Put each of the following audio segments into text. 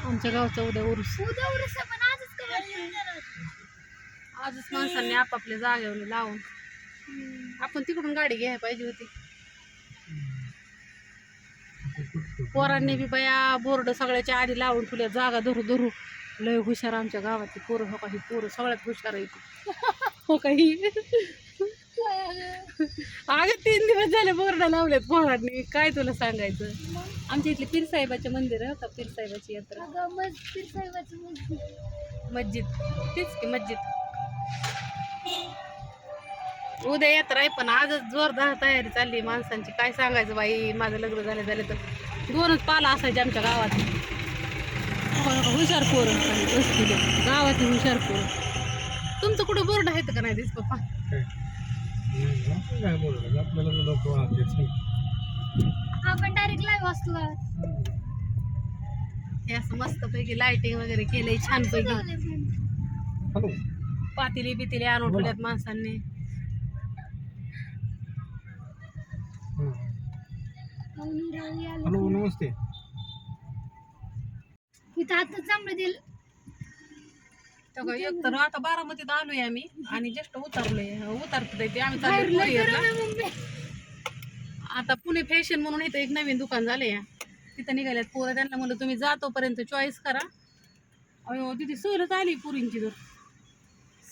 आमच्या गावचा उद्या उरूस. उद्या उरस आहे, पण आजच आजच माणसांनी आपापल्या जागेवर लावून. आपण तिकडून गाडी घ्यायला पाहिजे होती. पोरांनी बी बया बोर्ड सगळ्याच्या आधी लावून ठेवल्या जागा धरू धरू. लय हुशार आमच्या गावातली पोरं हो काही पोरं सगळ्यात हुशार आहे ती हो? काही अगं तीन दिवस झाले बोर्ड लावलेत पोरांनी. काय तुला सांगायचं? आमच्या इथली पीरसाहेबाचे मंदिर आहे का पीरसाहेबाची यात्रा. मस्जिद तेच की मस्जिद. उद्या यात्रा आहे पण आजच जोरदार तयारी चालली माणसांची. काय सांगायचं बाई? माझं लग्न झालं झालं तर दोनच पाला असायचे आमच्या गावात. हुशार पोरं गावातली हुशार पोरं. तुमचं कुठं बोर्ड आहेत का नाही दिस पप्पा? काय बोललं आपल्याला लोक आपण डायरेक्ट लाईव्ह असतो गावात. हे असं मस्तपैकी लाइटिंग वगैरे केलंय छानपैकी. हॅलो पातेली बितेली आणून ठेवल्यात माणसांनी. हॅलो नमस्ते. इथं आता चांगलं दिल एक तर आता बारामतीत आलोय आम्ही आणि जस्ट उतरलोय. उतरतोय ते आम्ही चाललोय. आता पुणे फॅशन म्हणून इथं एक नवीन दुकान झालंय. तिथं निघाल्यात पोरं त्यांना म्हणलं तुम्ही जा तोपर्यंत चॉईस करा. अयो तिथे सहलच आली पुरींची तर.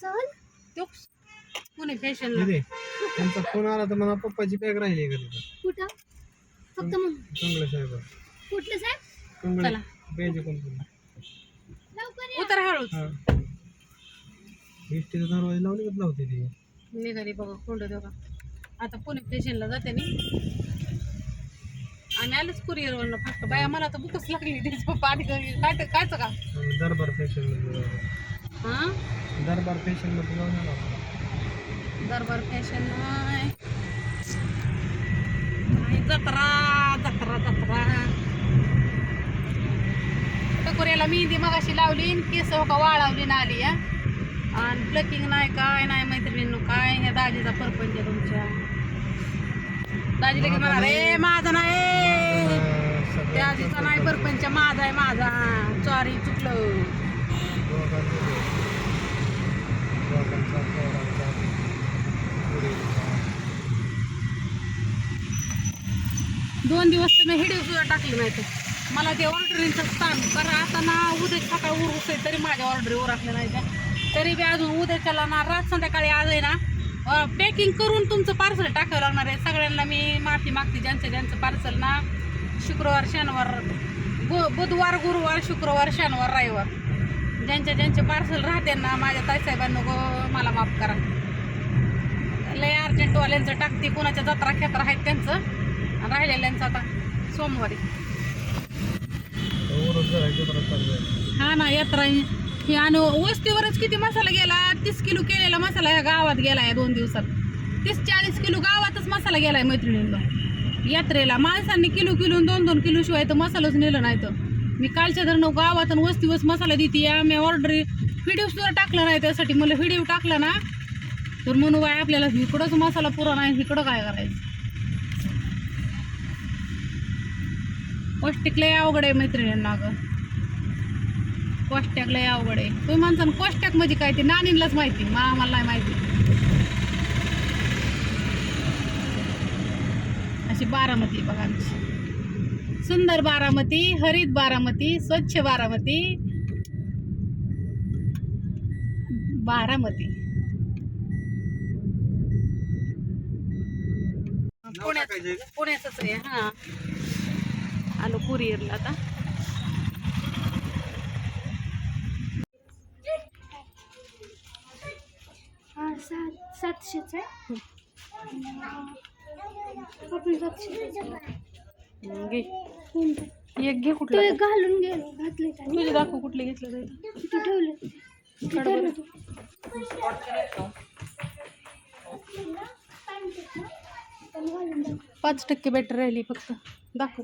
सहल? तो पुणे फॅशनला अरे त्यांचा फोन आला तर मला पप्पाची बॅग राहिली का तिथं कुठं? फक्त मग. कंगळे साहेब. कुठलं साहेब? कंगळे चला. लवकर. उतर हळूच. हा. इष्टीचा दरवाजा लावली का लावते ती. निघाली बघा कोंड देवा. आता पुणे स्टेशनला जाते मी. आणि आलेच कुरिअरवरनं फक्त. बाया मला तर बुकच लागली त्याची पप्पा आधी काय कायचं का? आणि दरबार फॅशनमध्ये जाऊ. हां? दरबार फॅशनमध्ये जाऊन आलो. आपण. दरबार फॅशन जत्रा जत्रा जत्रा. टकोऱ्याला मेहंदी मगाशी लावली आणि केस हो का वाळवली ना आली. आणि प्लकिंग नाही काय नाही मैत्रिणींनो काय ह्या दाजीचा परपंच आहे तुमच्या. दाजी लगेच म्हणा रे माझा नाही अं, त्या आजीचा नाही परपंच माझा आहे माझा सॉरी चुकलं. दोन दिवस तर मी हिडिओ सुद्धा टाकली नाही तर. मला ते ऑर्डरींचं स्थान कारण आता ना उद्या सकाळ उरूस तरी माझ्या ऑर्डरी उरकल्या नाही त्या तरी बी अजून उद्याच्याला ना रात संध्याकाळी आज आहे ना पॅकिंग करून तुमचं पार्सल टाकावं लागणार आहे. सगळ्यांना मी माफी मागते ज्यांचं ज्यांचं पार्सल ना शुक्रवार शनिवार गु बुधवार गुरुवार शुक्रवार शनिवार रविवार ज्यांच्या ज्यांचे पार्सल राहते ना माझ्या ताईसाहेबांना गो मला माफ करा. लय अर्जंटवाल्यांचं टाकते कोणाच्या जत्रा खेत्रा आहेत त्यांचं. राहिलेल्यांचं आता सोमवारी. हा ना यात्रा ही आणि वस्तीवरच किती मसाला गेला? तीस किलो केलेला मसाला ह्या गावात गेला या दोन दिवसात. तीस चाळीस किलो गावातच मसाला गेलाय मैत्रिणींना. यात्रेला माणसांनी किलो किलो दोन दोन किलो शिवाय तर मसालाच नेलं नाही तर. मी कालच्या धरणं गावात आणि वस्तीवरच मसाला देते. या मी ऑर्डर व्हिडिओ सुद्धा टाकला नाही त्यासाठी. मला व्हिडिओ टाकला ना तर म्हणू बाय आपल्याला इकडंच मसाला पुरा नाही इकडं काय करायचं? पौष्टिक लय अवघड आहे मैत्रिणींना अगं. कोष्ट्याक लय अवघड आहे. तुम्ही म्हणता ना कोष्ट्याक म्हणजे काय ते नानींलाच माहिती मा आम्हाला नाही माहिती. अशी बारामती बघा आमची. सुंदर बारामती हरित बारामती स्वच्छ बारामती. बारामती. पुण्यात पुण्याच आहे हा. आलो कुरिअरला आता. सातशेच आहे आपण घे? एक घे तो कुठलं घालून घातले तुझे दाखव कुठले घेतलं जाईल तिथे ठेवले तू. पाच टक्के बॅटरी राहिली फक्त दाखव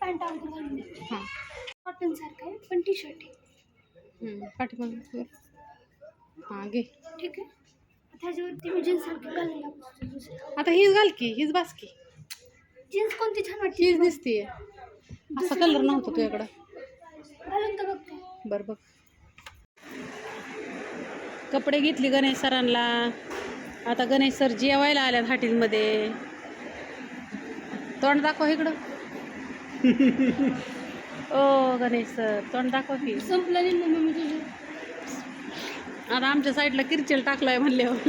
पॅन्ट घालून हाँ कॉटन सारखं आहे पण टी शर्ट आहे पाठीमागे हाँ घे ठीक आहे त्याच्यावरती मी जीन्स सारखं घालून दाखवतो. आता हीच घाल की हीच बास की जीन्स कोणती छान वाटते हीच दिसतीये. असा कलर नव्हता तुझ्याकडं घालून तर बघ बरं बघ. कपडे घेतली गणेश सरांना आता गणेश सर जेवायला आल्यात हॉटेलमध्ये. तोंड दाखव इकडं. ओ गणेश सर तोंड दाखव की. संपलं नाही मम्मी मी तुझी. आता आमच्या साईडला किरचेल टाकलाय म्हणल्यावर.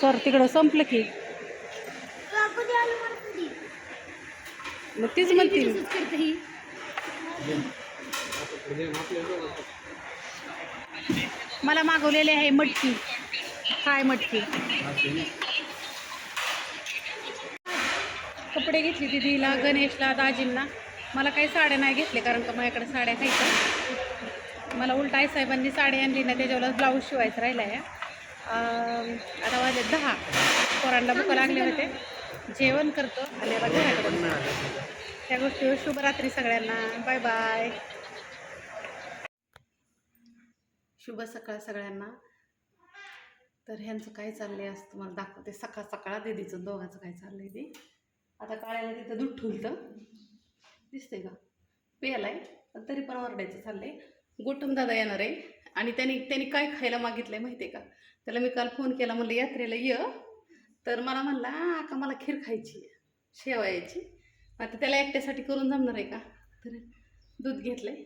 सर तिकडं संपलं की. मग तीच म्हणतील. मला मागवलेले आहे मटकी. काय मटकी? कपडे घेतली दिदीला गणेशला दाजींना. मला काही साड्या नाही घेतले कारण का माझ्याकडे साड्या खायच्या मला उलटा आई साहेबांनी साडी आणली ना त्याच्यावर ब्लाऊज शिवायचं राहिला आहे आता वाजले दहा. पोरांना भूक लागले होते. जेवण करतो. आणि आता त्या गोष्टीवर शुभरात्री सगळ्यांना. बाय बाय शुभ सकाळ सगळ्यांना. तर ह्यांचं काय चाललंय असं तुम्हाला दाखवते. सकाळ सकाळ दीदीचं दोघांचं काय चाललंय दी आता काळ्याला तिथं दूध ठुलतं. दिसतंय का? प्यायलाय पण तरी पण ओरडायचं चाललंय. गोटम दादा येणार आहे. आणि त्याने त्यांनी काय खायला मागितलं आहे माहिती आहे का? त्याला मी काल फोन केला म्हणलं यात्रेला ये. तर मला म्हणला आका मला खीर खायची आहे? शेवायची. आता त्याला एकट्यासाठी करून जमणार आहे का? तर दूध घेतलंय.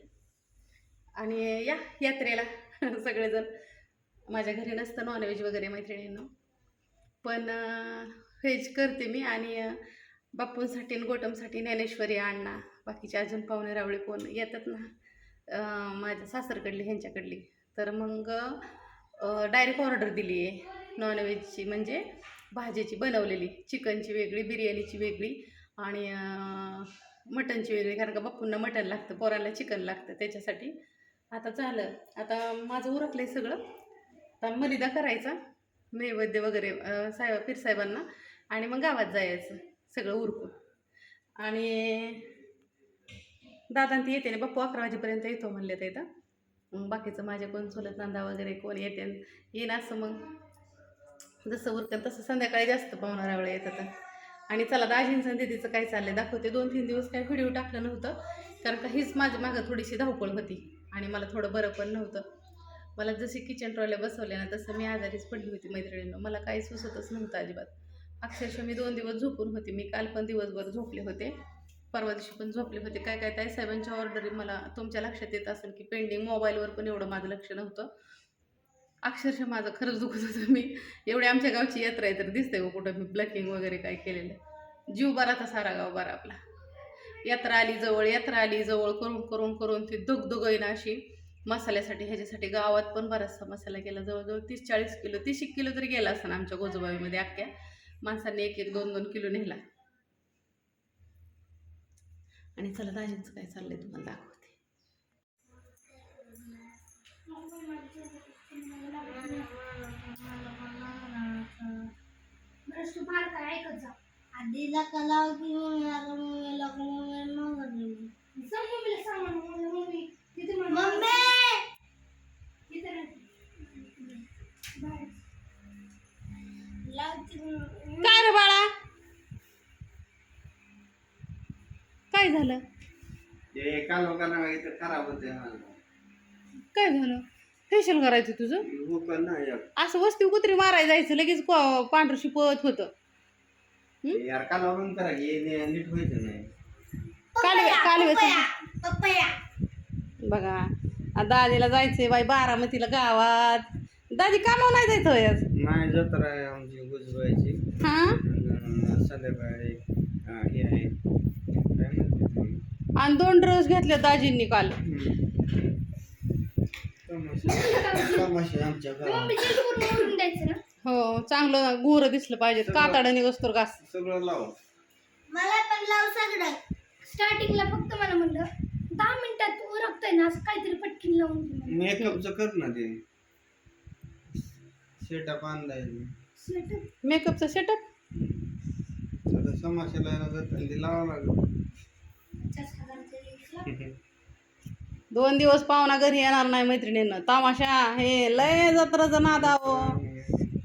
आणि या यात्रेला सगळेजण. माझ्या घरी नसतं नॉनव्हेज वगैरे मैत्रिणींना. पण व्हेज करते मी आणि बाप्पूंसाठी आणि गोटमसाठी ज्ञानेश्वरी अण्णा बाकीचे अजून पाहुणे रावळे कोण येतात ना माझ्या सासरकडली ह्यांच्याकडली. तर मग डायरेक्ट ऑर्डर दिली आहे नॉनव्हेजची म्हणजे भाजीची बनवलेली चिकनची वेगळी बिर्याणीची वेगळी आणि मटनची वेगळी. कारण का बाप्पूंना मटन लागतं पोरांना चिकन लागतं त्याच्यासाठी. आता झालं. आता माझं उरकलं आहे सगळं. आता मलिदा करायचा नैवेद्य वगैरे साहेब पीरसाहेबांना आणि मग गावात जायचं. सगळं उरकून. आणि दादा ती येते ना बाप्पू अकरा वाजेपर्यंत येतो म्हणले तर इथं. मग बाकीचं माझे कोण चुलत नांदा वगैरे कोण येते येईन असं मग. जसं उरकन तसं संध्याकाळी जास्त पाहुणाऱ्या वेळा येतात आणि चला दाजींचं दिदीचं काय चाललंय दाखवते. दोन तीन दिवस काय व्हिडिओ टाकलं नव्हतं. कारण का हीच माझ्या मागं थोडीशी धावपळ होती. आणि मला थोडं बरं पण नव्हतं. मला जशी किचन ट्रॉल्या बसवल्या ना तसं मी आजारीच पडली होती मैत्रिणीनं. मला काही सुचतच नव्हतं अजिबात. अक्षरशः मी दोन दिवस झोपून होते. मी काल पण दिवसभर झोपले होते. परवा दिवशी पण झोपले होते. काय काय ताई साहेबांच्या ऑर्डरी मला तुमच्या लक्षात येत असेल की पेंडिंग मोबाईलवर पण एवढं माझं लक्ष नव्हतं. अक्षरशः माझं खरंच दुखत होतं. मी एवढी आमच्या गावची यात्रा आहे तर दिसतंय का कुठं मी ब्लॅकिंग वगैरे काय केलेलं. जीव बरा तर सारा गाव बरा आपला. यात्रा आली जवळ यात्रा आली जवळ करून करून करून ती दुगदुगईन अशी मसाल्यासाठी ह्याच्यासाठी गावात पण बराचसा मसाला गेला. जवळजवळ तीस चाळीस किलो तीस एक किलो तरी गेला असताना आमच्या गोजोबाईमध्ये अख्ख्या. माणसांनी एक एक दोन दोन किलो नेला. आणि चला दाजींचं काय चाललंय तुम्हाला दाखवते. आधीला कलाव की मम्मी! मम्मीला मम्मीला मागवली सांग मम्मीला सांग ना, मम्मी. मम्मी तिथे मम्मी तिथे लावते काय रे बाळा? काय झालं? ते काल लोकांना खराब होते काय झालं? फेशियल करायचं तुझं? हो पण एक. असं वस्ती कुत्री मारायला जायचं लगेच को- पांढरं शिपत होतं. ते यार काल लोकांना करा हे ने- नीट व्हायचं नाही. कालवे कालव्याचं पप्पया बघा आता दादीला जायचंय बाई बारामतीला गावात. दादी कामावर नाही जायचं होय आज? नाही जत्रा आहे आमची. हा? संध्याकाळी हे आहे? आणि दोन ड्रेस घेतले दाजींनी काल. आमच्या हो चांगलं गुरं दिसलं पाहिजे. कातडाने वस्तूर घास. सगळं लाव मला पण लाव सगळं. स्टार्टिंगला फक्त मला म्हणलं दहा मिनिटात उरकतोय ना असं काहीतरी पटकीन लावून. मेकअपचं कर ना ते. सेटअप आणलाय. मेकअपचा सेटअप आता समाशाला लागलं. दोन दिवस पाहुणा घरी येणार नाही मैत्रिणींना. तमाशा हे लय जत्राचा नाद आहो.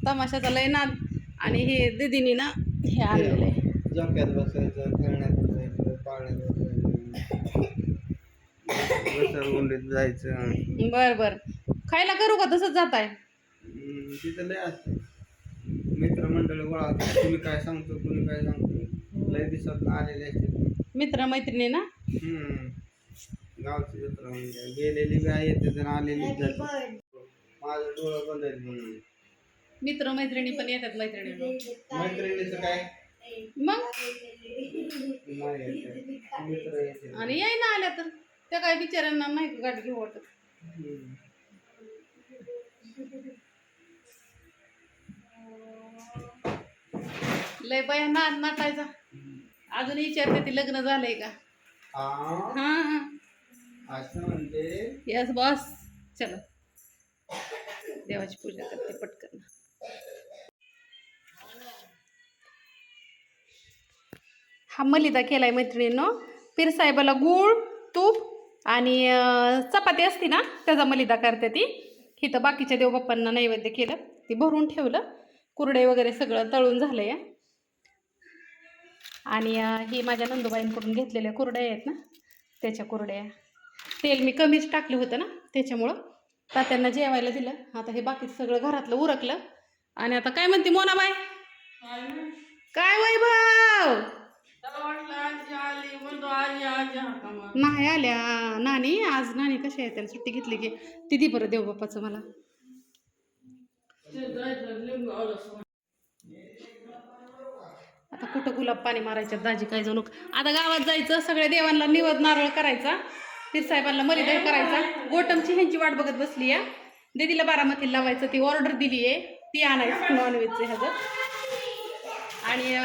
तमाशाचा लय नाद. आणि हे दिदीनी ना हे आणलेलं आहे. झोक्यात बसायचं खेळण्यात बसायचं पाळण्यात बसायचं. घसरगुंडीत जायचं बर बर. खायला करू का? तसंच जात आहे हम्म, तिथं लय असतं. मित्रमंडळी गोळा. कुणी काय सांगतो कुणी काय सांगतो. लय दिवसात आलेले असते मित्र मैत्रिणी ना? गावची जत्रा म्हणजे गेलेली बी आहे येते आलेली. माझं डोळं बंद आहेत म्हणून. मित्र मैत्रिणी पण येतात मैत्रिणी. मैत्रिणीचं काय? मग. मित्र येते. आणि याय ना आल्या तर. त्या काय बिचाऱ्यांना नाही का गाठ घेऊ वाटत. हम्म. लय बाया नाद नाटायचा. अजून विचारते ती लग्न झालंय का? हा? यस बॉस चलो. देवाची पूजा करते पटकन. हा मलिदा केलाय मैत्रिणींनो. पीरसाहेबाला गूळ तूप आणि चपाती असती ना त्याचा मलिदा करते ती. इथं बाकीच्या देवबाप्पांना नैवेद्य केलं ती भरून ठेवलं. कुरडे वगैरे सगळं तळून झालं आहे आणि ही माझ्या नंदुबाईंकडून घेतलेल्या कुरड्या आहेत ना त्याच्या कुरड्या. तेल मी कमीच टाकलं होतं ना त्याच्यामुळं. तात्यांना जेवायला दिलं. आता हे बाकीचं सगळं घरातलं उरकलं. आणि आता काय म्हणते मोनाबाई? काय वैभव नाही आल्या. नानी आज नानी कशी आहे? त्याला सुट्टी घेतली की. ती बरं देव बाप्पाचं मला. आता कुठं गुलाब पाणी मारायच्यात दाजी काय जणू? आता गावात जायचं सगळ्या देवांना निवद नारळ करायचा पीरसाहेबांना मलिदा करायचा. गोटमची ह्यांची वाट बघत बसली आहे. दीदीला बारामतीला लावायचं ती ऑर्डर दिली आहे. ती आणायचं नॉनव्हेजचं ह्याचं आणि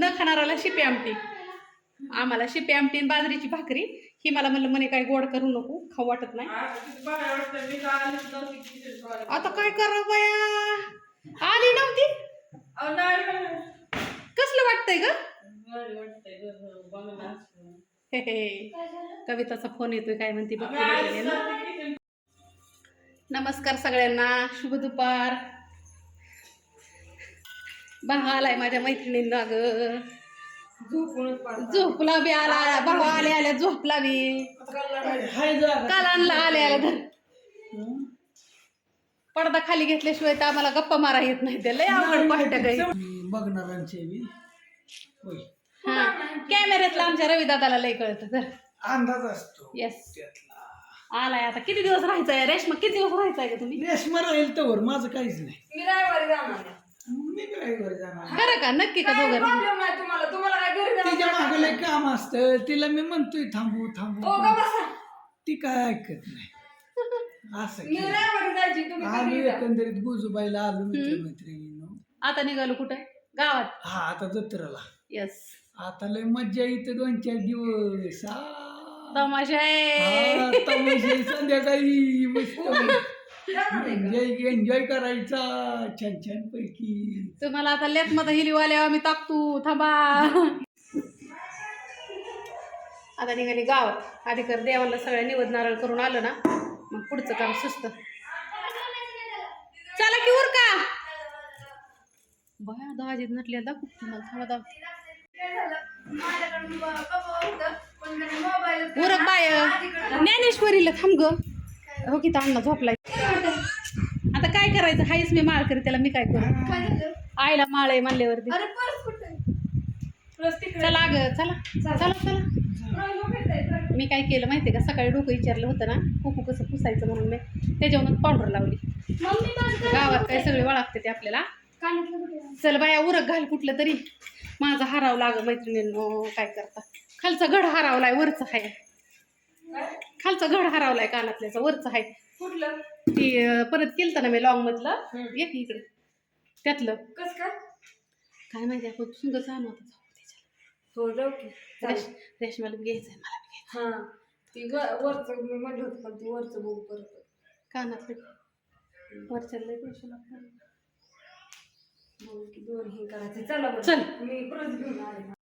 न खाणाराला शिपे आमटी. आम्हाला शिपे आमटी आणि बाजरीची भाकरी. ही मला म्हणलं म्हणे काय गोड करू नको खाऊ वाटत नाही. आता काय करावं बया? आली नव्हती? कसलं वाटतंय ग? कविताचा फोन येतोय काय म्हणते बघ नमस्कार सगळ्यांना शुभ दुपार. भाऊ आलाय माझ्या मैत्रिणींना ग. झोपला बी आला भाऊ आले आल्या झोपला बी. काल आणला आले आल्या धर पडदा खाली घेतल्याशिवाय तर आम्हाला गप्पा मारा येत नाही. ते लय अवघड पाहिजे काही. बघणाऱ्यांचे बी. होय. हा. कॅमेऱ्यातला आमच्या रविदादाला लय कळतं तर. अंदाज असतो. येस आलाय आता. किती दिवस राहायचंय? रेशमा किती दिवस राहायचंय का तुम्ही? रेशमा राहील तर माझं काहीच नाही. मी रविवारी जाणार खरं का? नक्की का दोघं तिच्यामागे लय काम असतं. तिला मी म्हणतोय थांबू थांबू ती काय ऐकत नाही. असं केलं. आलो एकंदरीत गुजूबाईला आलो मित्रमैत्रिणींनो आता निघालो कुठे? गावात. हा आता जत्रेला. येस आता लय मज्जा येते दोन चार दिवस. आ. तमाशा आहे. हा, तमाशे संध्याकाळी. मस्त. एन्जॉय एन्जॉय करायचा छान छान पैकी तुम्हाला आता लेत मध्ये हिलीवाल्या आम्ही टाकतो थांबा. आता निघाली गावात. आधी कर देवाला सगळ्या निवड नारळ करून आलं ना मग पुढचं काम सुस्त. चला की उर का बया दहाजीत नटल्या दाखव तुम्हाला थांबा दाव उरक बाय. ज्ञानेश्वरीला थांब ग. हो की अण्णा झोपलाय. आता काय करायचं? हायच मी माळ करी त्याला मी काय करू? आईला माळ आहे म्हणल्यावरती. अरे पर्स कुठे? चला ग चला. चला. चला मी काय केलं माहितीये का? सकाळी डोकं विचारलं होतं ना कुकू कसं पुसायचं म्हणून मी. त्याच्यावरूनच पावडर लावली. मम्मी माझं गावात काय सगळे वळखते ते आपल्याला. कानातलं कुठे? चल बाया उरक घाल कुठलं तरी. माझा हराव लाग मैत्रिणींनो काय करता? खालचा घड हरावलाय वरचा आहे खालचा घड हरावलाय कानातल्याचा वरचा आहे कुठलं? ती अं, परत केलं ना मी लॉंग मधलं. एक इकडे. त्यातलं. कस काय? काय माहिती आपण सुंदर जाणं होतं. हो जाऊ की. रेश रेशमाला मला बी घ्यायचं हा. ती ग- वरचं मी म्हणलं होतं पण ती वरचं बघू परत. कानातले लय पैसे लागतात. बघू की दोन हे करायचे. चला बरं. चल. मी परत घेऊन आले.